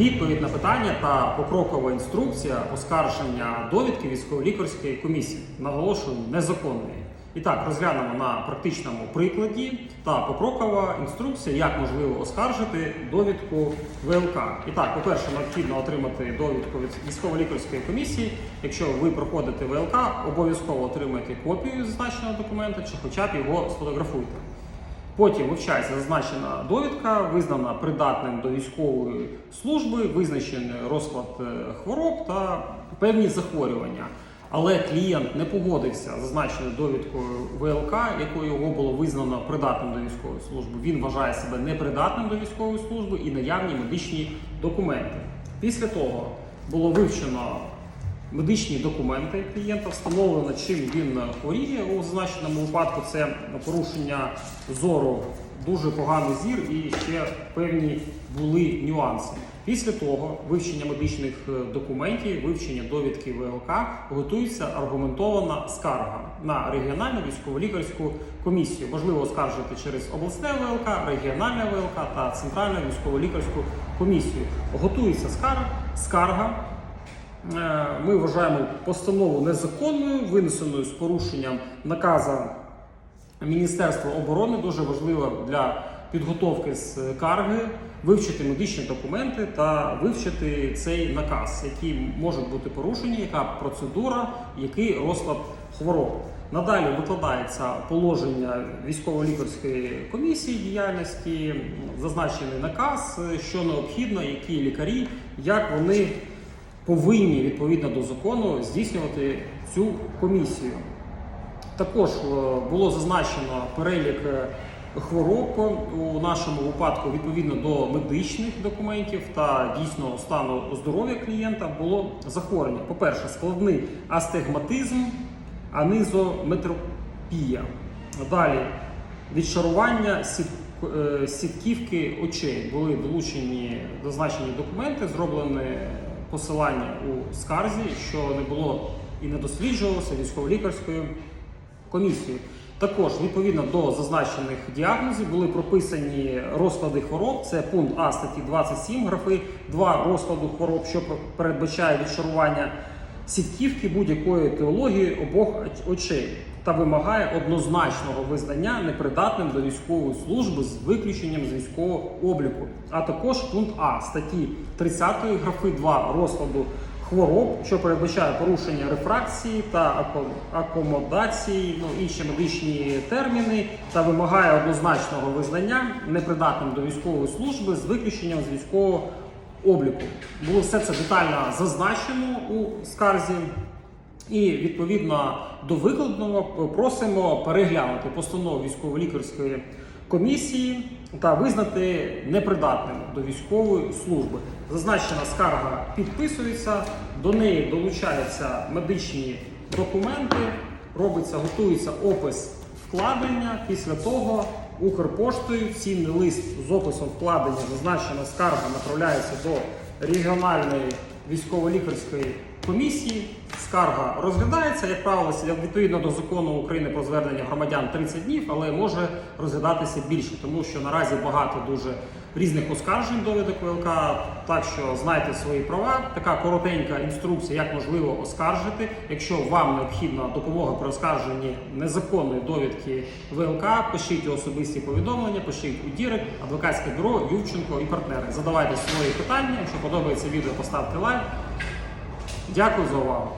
Відповідь на питання та покрокова інструкція оскарження довідки військово-лікарської комісії. Наголошую, незаконної. І так, розглянемо на практичному прикладі та покрокова інструкція, як можливо оскаржити довідку ВЛК. І так, по-перше, необхідно отримати довідку від військово-лікарської комісії. Якщо ви проходите ВЛК, обов'язково отримайте копію зазначеного документа чи хоча б його сфотографуйте. Потім вивчається зазначена довідка, визнана придатним до військової служби, визначений розклад е, хвороб та певні захворювання. Але клієнт не погодився з зазначеною довідкою ВЛК, якою його було визнано придатним до військової служби. Він вважає себе непридатним до військової служби і наявні медичні документи. Після того було вивчено медичні документи клієнта, встановлено, чим він хворіє у зазначеному випадку. Це порушення зору, дуже поганий зір і ще певні були нюанси. Після того вивчення медичних е, документів, вивчення довідки ВЛК готується аргументована скарга на регіональну військово-лікарську комісію. Можливо оскаржити через обласне ВЛК, регіональне ВЛК та центральну військово-лікарську комісію. Готується скарга, скарга. Е, Ми вважаємо постанову незаконною, винесеною з порушенням наказа Міністерства оборони. Дуже важливо для підготовки скарги вивчити медичні документи та вивчити цей наказ, які можуть бути порушені, яка процедура, який розклад хвороб. Надалі викладається положення військово-лікарської комісії діяльності, зазначений наказ, що необхідно, які лікарі, як вони повинні відповідно до закону здійснювати цю комісію. Також е, було зазначено перелік е, хвороб у нашому випадку відповідно до медичних документів та дійсного стану здоров'я клієнта було захворювання. По-перше, складний астигматизм, анизометропія. Далі відшарування е, сітківки очей були долучені зазначені документи, зроблене посилання у скарзі, що не було і не досліджувалося військово-лікарською комісією. Також відповідно до зазначених діагнозів були прописані розклади хвороб. Це пункт А статті 27 графи 2 розкладу хвороб, що передбачає відшарування сітківки будь-якої теології обох оч- очей та вимагає однозначного визнання непридатним до військової служби з виключенням з військового обліку. А також пункт А статті 30 графи 2 розкладу хвороб, що передбачає порушення рефракції та акомодації, ну інші медичні терміни, та вимагає однозначного визнання непридатним до військової служби з виключенням з військового обліку. Було все це детально зазначено у скарзі. І відповідно до викладеного просимо переглянути постанову військово-лікарської комісії та визнати непридатним до військової служби. Зазначена скарга підписується, до неї долучаються медичні документи, робиться, готується опис вкладення. Після того Укрпоштою цінний лист з описом вкладення зазначена скарга направляється до регіональної військово-лікарської комісії. Скарга розглядається, як правило, відповідно до закону України про звернення громадян 30 днів, але може розглядатися більше, тому що наразі багато дуже різних оскаржень довідок ВЛК. Так що знайте свої права. Така коротенька інструкція, як можливо оскаржити. Якщо вам необхідна допомога при оскарженні незаконної довідки ВЛК, пишіть особисті повідомлення, пишіть у Дірект, адвокатське бюро Ювченко і партнери. Задавайте свої питання. Якщо подобається відео, поставте лайк. Дякую за увагу.